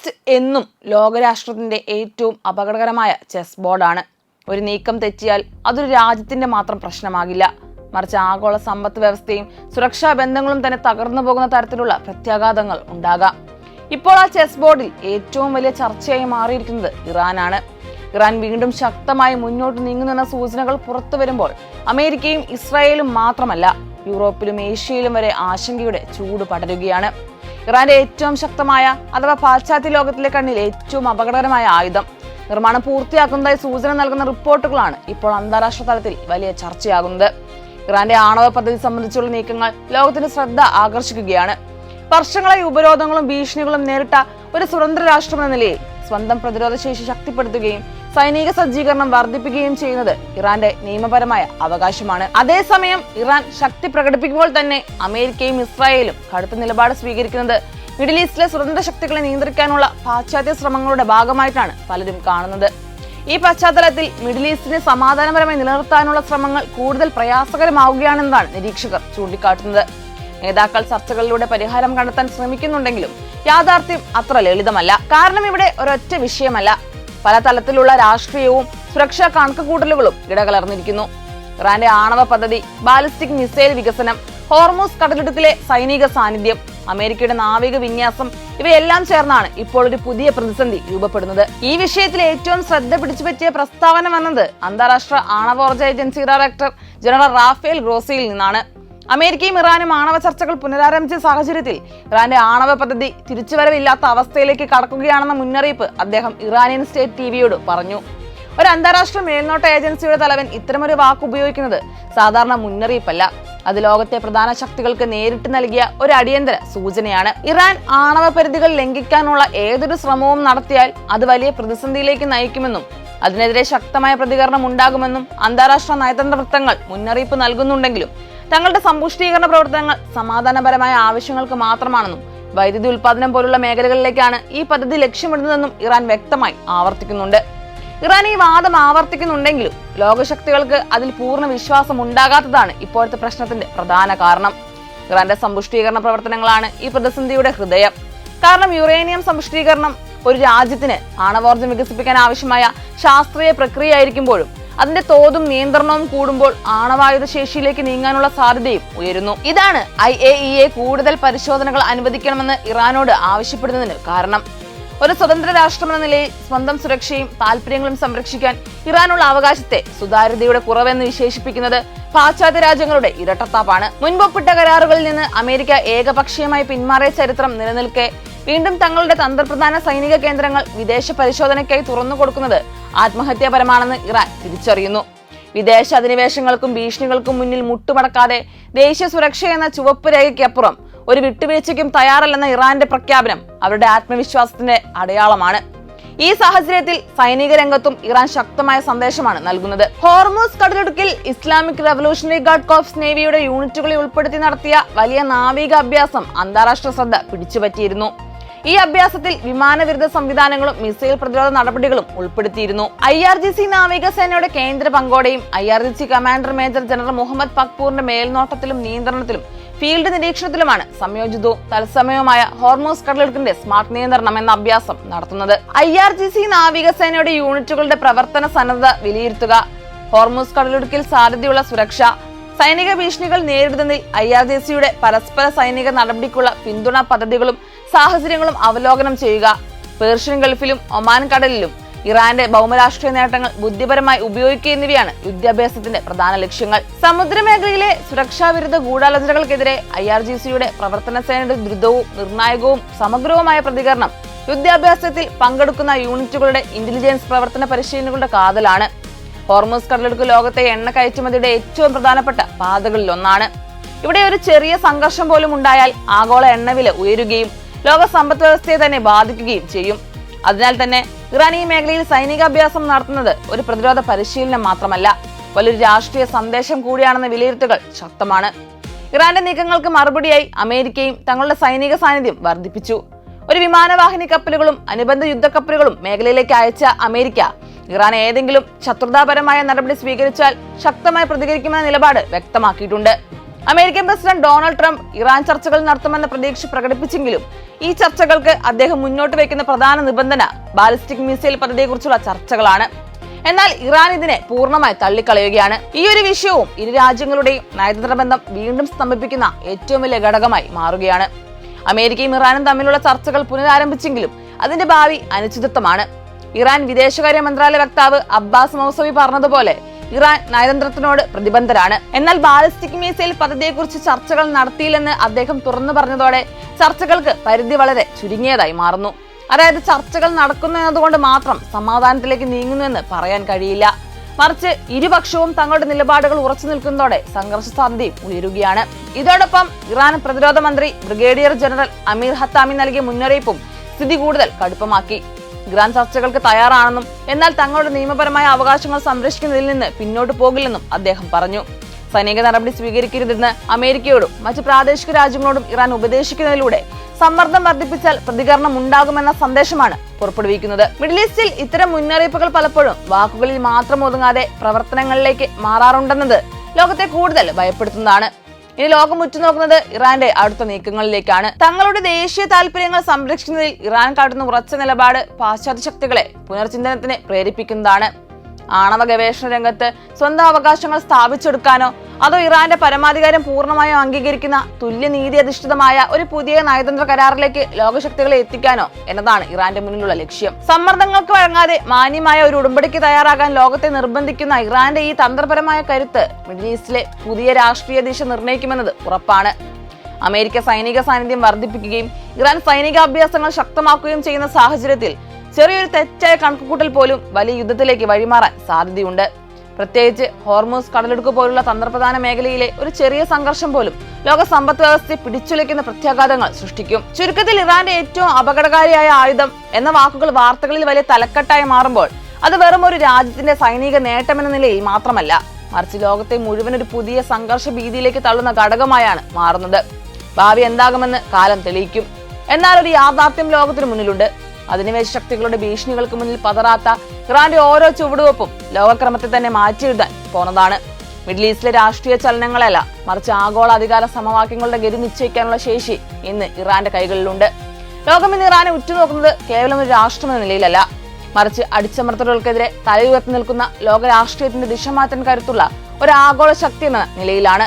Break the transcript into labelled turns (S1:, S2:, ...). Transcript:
S1: East എന്നും ലോകരാഷ്ട്രത്തിന്റെ ഏറ്റവും അപകടകരമായ ചെസ് ബോർഡാണ്. ഒരു നീക്കം തെറ്റിയാൽ അതൊരു രാജ്യത്തിന്റെ മാത്രം പ്രശ്നമാകില്ല. മറിച്ച് ആഗോള സമ്പദ് വ്യവസ്ഥയും സുരക്ഷാ ബന്ധങ്ങളും തന്നെ തകർന്നു പോകുന്ന തരത്തിലുള്ള പ്രത്യാഘാതങ്ങൾ ഉണ്ടാകാം. ഇപ്പോൾ ആ ചെസ് ബോർഡിൽ ഏറ്റവും വലിയ ചർച്ചയായി മാറിയിരിക്കുന്നത് ഇറാനാണ്. ഇറാൻ വീണ്ടും ശക്തമായി മുന്നോട്ട് നീങ്ങുന്നെന്ന സൂചനകൾ പുറത്തു വരുമ്പോൾ അമേരിക്കയും ഇസ്രായേലും മാത്രമല്ല യൂറോപ്പിലും ഏഷ്യയിലും വരെ ആശങ്കയുടെ ചൂട് പടരുകയാണ്. ഇറാന്റെ ഏറ്റവും ശക്തമായ അഥവാ പാശ്ചാത്യ ലോകത്തിലെ കണ്ണിൽ ഏറ്റവും അപകടകരമായ ആയുധം. നിർമ്മാണം പൂർത്തിയാക്കുന്നതായി സൂചന നൽകുന്ന റിപ്പോർട്ടുകളാണ് ഇപ്പോൾ അന്താരാഷ്ട്ര തലത്തിൽ വലിയ ചർച്ചയാകുന്നത്. ഇറാന്റെ ആണവ പദ്ധതി സംബന്ധിച്ചുള്ള നീക്കങ്ങൾ ലോകത്തിന്റെ ശ്രദ്ധ ആകർഷിക്കുകയാണ്. വർഷങ്ങളായി ഉപരോധങ്ങളും ഭീഷണികളും നേരിട്ട ഒരു സ്വതന്ത്ര രാഷ്ട്രമെന്ന നിലയിൽ സ്വന്തം പ്രതിരോധ ശേഷി ശക്തിപ്പെടുത്തുകയും സൈനിക സജ്ജീകരണം വർദ്ധിപ്പിക്കുകയും ചെയ്യുന്നത് ഇറാന്റെ നിയമപരമായ അവകാശമാണ്. അതേസമയം ഇറാൻ ശക്തി പ്രകടിപ്പിക്കുമ്പോൾ തന്നെ അമേരിക്കയും ഇസ്രായേലും കടുത്ത നിലപാട് സ്വീകരിക്കുന്നത് മിഡിൽ ഈസ്റ്റിലെ സ്വതന്ത്ര ശക്തികളെ നിയന്ത്രിക്കാനുള്ള പാശ്ചാത്യ ശ്രമങ്ങളുടെ ഭാഗമായിട്ടാണ് പലരും കാണുന്നത്. ഈ പശ്ചാത്തലത്തിൽ മിഡിൽ ഈസ്റ്റിനെ സമാധാനപരമായി നിലനിർത്താനുള്ള ശ്രമങ്ങൾ കൂടുതൽ പ്രയാസകരമാവുകയാണെന്നാണ് നിരീക്ഷകർ ചൂണ്ടിക്കാട്ടുന്നത്. നേതാക്കൾ ചർച്ചകളിലൂടെ പരിഹാരം കണ്ടെത്താൻ ശ്രമിക്കുന്നുണ്ടെങ്കിലും യാഥാർത്ഥ്യം അത്ര ലളിതമല്ല. കാരണം ഇവിടെ ഒരൊറ്റ വിഷയമല്ല. പല തലത്തിലുള്ള രാഷ്ട്രീയവും സുരക്ഷാ കണക്കുകൂട്ടലുകളും ഇടകലർന്നിരിക്കുന്നു. ഇറാന്റെ ആണവ പദ്ധതി ബാലിസ്റ്റിക് മിസൈൽ വികസനം ഹോർമോസ് കടലിടുക്കിലെ സൈനിക സാന്നിധ്യം അമേരിക്കയുടെ നാവിക വിന്യാസം ഇവയെല്ലാം ചേർന്നാണ് ഇപ്പോൾ ഒരു പുതിയ പ്രതിസന്ധി രൂപപ്പെടുന്നത്. ഈ വിഷയത്തിൽ ഏറ്റവും ശ്രദ്ധ പിടിച്ചു പറ്റിയ പ്രസ്താവന വന്നത് അന്താരാഷ്ട്ര ആണവോർജ ഏജൻസി ഡയറക്ടർ ജനറൽ റാഫേൽ ഗ്രോസിയിൽ നിന്നാണ്. അമേരിക്കയും ഇറാനും ആണവ ചർച്ചകൾ പുനരാരംഭിച്ച സാഹചര്യത്തിൽ ഇറാന്റെ ആണവ പദ്ധതി തിരിച്ചുവരവില്ലാത്ത അവസ്ഥയിലേക്ക് കടക്കുകയാണെന്ന മുന്നറിയിപ്പ് അദ്ദേഹം ഇറാനിയൻ സ്റ്റേറ്റ് ടിവിയോട് പറഞ്ഞു. ഒരു അന്താരാഷ്ട്ര മേൽനോട്ട ഏജൻസിയുടെ തലവൻ ഇത്തരമൊരു വാക്ക് ഉപയോഗിക്കുന്നത് സാധാരണ മുന്നറിയിപ്പല്ല. അത് ലോകത്തെ പ്രധാന ശക്തികൾക്ക് നേരിട്ട് നൽകിയ ഒരു അടിയന്തര സൂചനയാണ്. ഇറാൻ ആണവ പരിധികൾ ലംഘിക്കാനുള്ള ഏതൊരു ശ്രമവും നടത്തിയാൽ അത് വലിയ പ്രതിസന്ധിയിലേക്ക് നയിക്കുമെന്നും അതിനെതിരെ ശക്തമായ പ്രതികരണം ഉണ്ടാകുമെന്നും അന്താരാഷ്ട്ര നയതന്ത്ര വൃത്തങ്ങൾ മുന്നറിയിപ്പ് നൽകുന്നുണ്ടെങ്കിലും തങ്ങളുടെ സമ്പുഷ്ടീകരണ പ്രവർത്തനങ്ങൾ സമാധാനപരമായ ആവശ്യങ്ങൾക്ക് മാത്രമാണെന്നും വൈദ്യുതി ഉൽപാദനം പോലുള്ള മേഖലകളിലേക്കാണ് ഈ പദ്ധതി ലക്ഷ്യമിടുന്നതെന്നും ഇറാൻ വ്യക്തമായി ആവർത്തിക്കുന്നുണ്ട്. ഇറാൻ ഈ വാദം ആവർത്തിക്കുന്നുണ്ടെങ്കിലും ലോകശക്തികൾക്ക് അതിൽ പൂർണ വിശ്വാസം ഉണ്ടാകാത്തതാണ് ഇപ്പോഴത്തെ പ്രശ്നത്തിന്റെ പ്രധാന കാരണം. ഇറാന്റെ സമ്പുഷ്ടീകരണ പ്രവർത്തനങ്ങളാണ് ഈ പ്രതിസന്ധിയുടെ ഹൃദയം. കാരണം യുറേനിയം സമ്പുഷ്ടീകരണം ഒരു രാജ്യത്തിന് ആണവോർജം വികസിപ്പിക്കാൻ ആവശ്യമായ ശാസ്ത്രീയ പ്രക്രിയ പ്രക്രിയയായിരിക്കുമ്പോഴും അതിന്റെ തോതും നിയന്ത്രണവും കൂടുമ്പോൾ ആണവായുധ ശേഷിയിലേക്ക് നീങ്ങാനുള്ള സാധ്യതയും ഉയരുന്നു. ഇതാണ് ഐ എ ഇ എ കൂടുതൽ പരിശോധനകൾ അനുവദിക്കണമെന്ന് ഇറാനോട് ആവശ്യപ്പെടുന്നതിന് കാരണം. ഒരു സ്വതന്ത്ര രാഷ്ട്രമെന്ന നിലയിൽ സ്വന്തം സുരക്ഷയും താല്പര്യങ്ങളും സംരക്ഷിക്കാൻ ഇറാനുള്ള അവകാശത്തെ സുതാര്യതയുടെ കുറവെന്ന് വിശേഷിപ്പിക്കുന്നത് പാശ്ചാത്യ രാജ്യങ്ങളുടെ ഇരട്ടത്താപ്പാണ്. മുൻപൊപ്പിട്ട കരാറുകളിൽ നിന്ന് അമേരിക്ക ഏകപക്ഷീയമായി പിന്മാറിയ ചരിത്രം നിലനിൽക്കെ വീണ്ടും തങ്ങളുടെ തന്ത്രപ്രധാന സൈനിക കേന്ദ്രങ്ങൾ വിദേശ പരിശോധനയ്ക്കായി തുറന്നു കൊടുക്കുന്നത് ആത്മഹത്യാപരമാണെന്ന് ഇറാൻ തിരിച്ചറിയുന്നു. വിദേശ അധിനിവേശങ്ങൾക്കും ഭീഷണികൾക്കും മുന്നിൽ മുട്ടുമടക്കാതെ ദേശീയ സുരക്ഷ എന്ന ചുവപ്പ് രേഖയ്ക്കപ്പുറം ഒരു വിട്ടുവീഴ്ചയ്ക്കും തയ്യാറല്ലെന്ന ഇറാന്റെ പ്രഖ്യാപനം അവരുടെ ആത്മവിശ്വാസത്തിന്റെ അടയാളമാണ്. ഈ സാഹചര്യത്തിൽ സൈനിക രംഗത്തും ഇറാൻ ശക്തമായ സന്ദേശമാണ് നൽകുന്നത്. ഹോർമോസ് കടലിടുക്കിൽ ഇസ്ലാമിക് റവല്യൂഷണറി ഗാർഡ് കോപ്സ് നേവിയുടെ യൂണിറ്റുകളെ ഉൾപ്പെടുത്തി നടത്തിയ വലിയ നാവിക അഭ്യാസം അന്താരാഷ്ട്ര ശ്രദ്ധ പിടിച്ചുപറ്റിയിരുന്നു. ഈ അഭ്യാസത്തിൽ വിമാനവിരുദ്ധ സംവിധാനങ്ങളും മിസൈൽ പ്രതിരോധ നടപടികളും ഉൾപ്പെടുത്തിയിരുന്നു. ഐ ആർ ജി സി നാവികസേനയുടെ കേന്ദ്ര പങ്കോടെയും I R G C commander major general Mohammad പക്പൂറിന്റെ മേൽനോട്ടത്തിലും നിയന്ത്രണത്തിലും ഫീൽഡ് നിരീക്ഷണത്തിലുമാണ് സംയോജിതവും തത്സമയവുമായ ഹോർമോസ് കടലെടുക്കിന്റെ സ്മാർട്ട് നിയന്ത്രണം എന്ന അഭ്യാസം നടത്തുന്നത്. ഐ ആർ ജി സി നാവികസേനയുടെ യൂണിറ്റുകളുടെ പ്രവർത്തന സന്നദ്ധത വിലയിരുത്തുക ഹോർമോസ് കടലെടുക്കിൽ സാധ്യതയുള്ള സുരക്ഷ സൈനിക ഭീഷണികൾ നേരിടുന്നതിൽ ഐ ആർ ജി സിയുടെ പരസ്പര സൈനിക നടപടിക്കുള്ള പിന്തുണ പദ്ധതികളും സാഹചര്യങ്ങളും അവലോകനം ചെയ്യുക. പേർഷ്യൻ ഗൾഫിലും ഒമാൻ കടലിലും ഇറാന്റെ ഭൗമരാഷ്ട്രീയ നേട്ടങ്ങൾ ബുദ്ധിപരമായി ഉപയോഗിക്കുക എന്നിവയാണ് വിദ്യാഭ്യാസത്തിന്റെ പ്രധാന ലക്ഷ്യങ്ങൾ. സമുദ്രമേഖലയിലെ സുരക്ഷാ വിരുദ്ധ ഗൂഢാലോചനകൾക്കെതിരെ ഐ ആർ ജി സിയുടെ പ്രവർത്തന സേനയുടെ ദ്രുതവും നിർണായകവും സമഗ്രവുമായ പ്രതികരണം വിദ്യാഭ്യാസത്തിൽ പങ്കെടുക്കുന്ന യൂണിറ്റുകളുടെ ഇന്റലിജൻസ് പ്രവർത്തന പരിശീലനങ്ങളുടെ കാതലാണ്. ഹോർമോസ് കടലെടുക്ക് ലോകത്തെ എണ്ണ കയറ്റുമതിയുടെ ഏറ്റവും പ്രധാനപ്പെട്ട പാതകളിലൊന്നാണ്. ഇവിടെ ഒരു ചെറിയ സംഘർഷം പോലും ഉണ്ടായാൽ ആഗോള എണ്ണവില ഉയരുകയും ലോക സമ്പദ് വ്യവസ്ഥയെ തന്നെ ബാധിക്കുകയും ചെയ്യും. അതിനാൽ തന്നെ ഇറാൻ ഈ മേഖലയിൽ സൈനികാഭ്യാസം നടത്തുന്നത് ഒരു പ്രതിരോധ പരിശീലനം മാത്രമല്ല വലിയൊരു രാഷ്ട്രീയ സന്ദേശം കൂടിയാണെന്ന വിലയിരുത്തുകൾ ശക്തമാണ്. ഇറാന്റെ നീക്കങ്ങൾക്ക് മറുപടിയായി അമേരിക്കയും തങ്ങളുടെ സൈനിക സാന്നിധ്യം വർദ്ധിപ്പിച്ചു. ഒരു വിമാനവാഹിനി കപ്പലുകളും അനുബന്ധ യുദ്ധക്കപ്പലുകളും മേഖലയിലേക്ക് അയച്ച അമേരിക്ക ഇറാൻ ഏതെങ്കിലും ശത്രുതാപരമായ നടപടി സ്വീകരിച്ചാൽ ശക്തമായി പ്രതികരിക്കുമെന്ന നിലപാട് വ്യക്തമാക്കിയിട്ടുണ്ട്. American president Donald Trump Iran ചർച്ചകൾ നടത്തുമെന്ന പ്രതീക്ഷ പ്രകടിപ്പിച്ചെങ്കിലും ഈ ചർച്ചകൾക്ക് അദ്ദേഹം മുന്നോട്ട് വയ്ക്കുന്ന പ്രധാന നിബന്ധന ബാലിസ്റ്റിക് മിസൈൽ പദ്ധതിയെക്കുറിച്ചുള്ള ചർച്ചകളാണ്. എന്നാൽ ഇറാൻ ഇതിനെ പൂർണമായി തള്ളിക്കളയുകയാണ്. ഈ ഒരു വിഷയവും ഇരു രാജ്യങ്ങളുടെയും നയതന്ത്ര ബന്ധം വീണ്ടും സ്തംഭിപ്പിക്കുന്ന ഏറ്റവും വലിയ ഘടകമായി മാറുകയാണ്. അമേരിക്കയും ഇറാനും തമ്മിലുള്ള ചർച്ചകൾ പുനരാരംഭിച്ചെങ്കിലും അതിന്റെ ഭാവി അനിശ്ചിതത്വമാണ്. ഇറാൻ വിദേശകാര്യ മന്ത്രാലയ വക്താവ് അബ്ബാസ് മൗസവി പറഞ്ഞതുപോലെ ഇറാൻ നയതന്ത്രത്തിനോട് പ്രതിബന്ധരാണ്. എന്നാൽ ബാലിസ്റ്റിക് മിസൈൽ പദ്ധതിയെക്കുറിച്ച് ചർച്ചകൾ നടത്തിയില്ലെന്ന് അദ്ദേഹം തുറന്നു പറഞ്ഞതോടെ ചർച്ചകൾക്ക് പരിധി വളരെ ചുരുങ്ങിയതായി മാറുന്നു. അതായത് ചർച്ചകൾ നടക്കുന്നു എന്നതുകൊണ്ട് മാത്രം സമാധാനത്തിലേക്ക് നീങ്ങുന്നുവെന്ന് പറയാൻ കഴിയില്ല. മറിച്ച് ഇരുപക്ഷവും തങ്ങളുടെ നിലപാടുകൾ ഉറച്ചു നിൽക്കുന്നതോടെ സംഘർഷ സാധ്യതയും ഉയരുകയാണ്. ഇതോടൊപ്പം ഇറാൻ പ്രതിരോധ മന്ത്രി ബ്രിഗേഡിയർ ജനറൽ അമീർ ഹത്താമി നൽകിയ മുന്നറിയിപ്പും സ്ഥിതി കൂടുതൽ കടുപ്പമാക്കി. ഇറാൻ ചർച്ചകൾക്ക് തയ്യാറാണെന്നും എന്നാൽ തങ്ങളുടെ നിയമപരമായ അവകാശങ്ങൾ സംരക്ഷിക്കുന്നതിൽ നിന്ന് പിന്നോട്ട് പോകില്ലെന്നും അദ്ദേഹം പറഞ്ഞു. സൈനിക നടപടി സ്വീകരിക്കരുതെന്ന് അമേരിക്കയോടും മറ്റ് പ്രാദേശിക രാജ്യങ്ങളോടും ഇറാൻ ഉപദേശിക്കുന്നതിലൂടെ സമ്മർദ്ദം വർദ്ധിപ്പിച്ചാൽ പ്രതികരണം ഉണ്ടാകുമെന്ന സന്ദേശമാണ് പുറപ്പെടുവിക്കുന്നത്. മിഡിൽ ഈസ്റ്റിൽ ഇത്തരം മുന്നറിയിപ്പുകൾ പലപ്പോഴും വാക്കുകളിൽ മാത്രം ഒതുങ്ങാതെ പ്രവർത്തനങ്ങളിലേക്ക് മാറാറുണ്ടെന്നത് ലോകത്തെ കൂടുതൽ ഭയപ്പെടുത്തുന്നതാണ്. ഇനി ലോകം ഉറ്റുനോക്കുന്നത് ഇറാന്റെ അടുത്ത നീക്കങ്ങളിലേക്കാണ്. തങ്ങളുടെ ദേശീയ താല്പര്യങ്ങൾ സംരക്ഷിക്കുന്നതിൽ ഇറാൻ കാട്ടുന്ന ഉറച്ച നിലപാട് പാശ്ചാത്യ ശക്തികളെ പുനർചിന്തനത്തിന് പ്രേരിപ്പിക്കുന്നതാണ്. ആണവ ഗവേഷണ രംഗത്ത് സ്വന്തം അവകാശങ്ങൾ സ്ഥാപിച്ചെടുക്കാനോ അതോ ഇറാന്റെ പരമാധികാരം പൂർണമായും അംഗീകരിക്കുന്ന തുല്യനീതി അധിഷ്ഠിതമായ ഒരു പുതിയ നയതന്ത്ര കരാറിലേക്ക് ലോകശക്തികളെ എത്തിക്കാനോ എന്നതാണ് ഇറാന്റെ മുന്നിലുള്ള ലക്ഷ്യം. സമ്മർദ്ദങ്ങൾക്ക് വഴങ്ങാതെ മാന്യമായ ഒരു ഉടമ്പടിക്ക് തയ്യാറാകാൻ ലോകത്തെ നിർബന്ധിക്കുന്ന ഇറാന്റെ ഈ തന്ത്രപരമായ കരുത്ത് മിഡിൽ ഈസ്റ്റിലെ പുതിയ രാഷ്ട്രീയ ദിശ നിർണയിക്കുമെന്നത് ഉറപ്പാണ്. അമേരിക്ക സൈനിക സാന്നിധ്യം വർദ്ധിപ്പിക്കുകയും ഇറാൻ സൈനികാഭ്യാസങ്ങൾ ശക്തമാക്കുകയും ചെയ്യുന്ന സാഹചര്യത്തിൽ ചെറിയൊരു തെറ്റായ കണക്കുകൂട്ടൽ പോലും വലിയ യുദ്ധത്തിലേക്ക് വഴിമാറാൻ സാധ്യതയുണ്ട്. പ്രത്യേകിച്ച് ഹോർമോസ് കടലെടുക്ക് പോലുള്ള തന്ത്രപ്രധാന മേഖലയിലെ ഒരു ചെറിയ സംഘർഷം പോലും ലോക സമ്പദ് വ്യവസ്ഥയെ പിടിച്ചുലയ്ക്കുന്ന പ്രത്യാഘാതങ്ങൾ സൃഷ്ടിക്കും. ചുരുക്കത്തിൽ ഇറാന്റെ ഏറ്റവും അപകടകാരിയായ ആയുധം എന്ന വാക്കുകൾ വാർത്തകളിൽ വലിയ തലക്കെട്ടായി മാറുമ്പോൾ അത് വെറും ഒരു രാജ്യത്തിന്റെ സൈനിക നേട്ടമെന്ന നിലയിൽ മാത്രമല്ല മറിച്ച് ലോകത്തെ മുഴുവൻ ഒരു പുതിയ സംഘർഷ ഭീതിയിലേക്ക് തള്ളുന്ന ഘടകമായാണ് മാറുന്നത്. ഭാവി എന്താകുമെന്ന് കാലം തെളിയിക്കും. എന്നാൽ ഒരു യാഥാർത്ഥ്യം ലോകത്തിന് മുന്നിലുണ്ട്. അധിനിവേശ ശക്തികളുടെ ഭീഷണികൾക്ക് മുന്നിൽ പതറാത്ത ഇറാന്റെ ഓരോ ചുവടുവെപ്പും ലോകക്രമത്തെ തന്നെ മാറ്റിയെഴുതാൻ പോന്നതാണ്. മിഡിൽ ഈസ്റ്റിലെ രാഷ്ട്രീയ ചലനങ്ങളല്ല മറിച്ച് ആഗോള അധികാര സമവാക്യങ്ങളുടെ ഗതി നിശ്ചയിക്കാനുള്ള ശേഷി ഇന്ന് ഇറാന്റെ കൈകളിലുണ്ട്. ലോകം ഇന്ന് ഇറാനെ ഉറ്റുനോക്കുന്നത് കേവലം ഒരു രാഷ്ട്രമെന്ന നിലയിലല്ല. മറിച്ച് അടിച്ചമർത്തലുകൾക്കെതിരെ തലയുയർത്തി നിൽക്കുന്ന ലോക രാഷ്ട്രീയത്തിന്റെ ദിശ മാറ്റാൻ കരുത്തുള്ള ഒരു ആഗോള ശക്തി എന്ന നിലയിലാണ്.